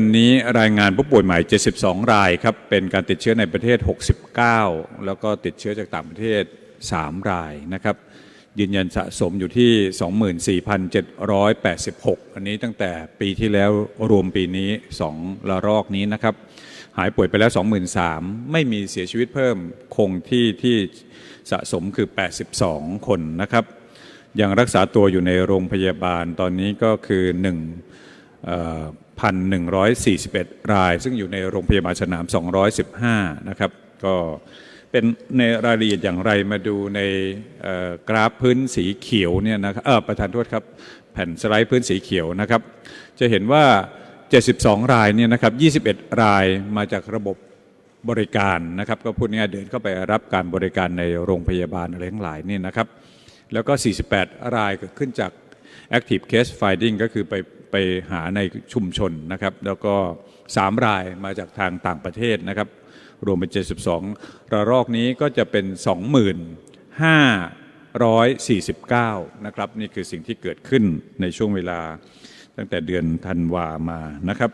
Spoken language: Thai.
วันนี้รายงานผู้ป่วยใหม่ 72 รายครับ เป็นการติดเชื้อในประเทศ 69 แล้วก็ติดเชื้อจากต่างประเทศ 3 รายนะครับ ยืนยันสะสมอยู่ที่ 24,786 อันนี้ตั้งแต่ปีที่แล้วรวมปีนี้2ระลอกนี้นะครับ หายป่วยไปแล้ว 23,000 ไม่มีเสียชีวิตเพิ่มคงที่ที่สะสมคือ 82 คนนะครับ ยังรักษาตัวอยู่ในโรงพยาบาลตอนนี้ก็คือ 1 1,141 ราย ซึ่งอยู่ในโรงพยาบาลสนาม 215 นะครับ ก็เป็นในรายละเอียดอย่างไรมาดูในกราฟพื้นสีเขียวเนี่ยนะครับประธานโทษครับ แผ่นสไลด์พื้นสีเขียวนะครับ จะเห็นว่า 72 รายเนี่ยนะครับ 21 รายมาจากระบบบริการนะครับ ก็พูดง่ายเดินเข้าไปรับการบริการในโรงพยาบาลอะไรทั้งหลายนี่นะครับ แล้วก็ 48 รายเกิดขึ้นจาก active case finding ก็คือไป ไปหาในชุมชนนะครับ แล้วก็ 3 รายมาจากทางต่างประเทศนะครับ รวมเป็น 72 ระลอกนี้ก็จะเป็น 2549 นะครับ นี่คือสิ่งที่เกิดขึ้นในช่วงเวลาตั้งแต่เดือนธันวามานะครับ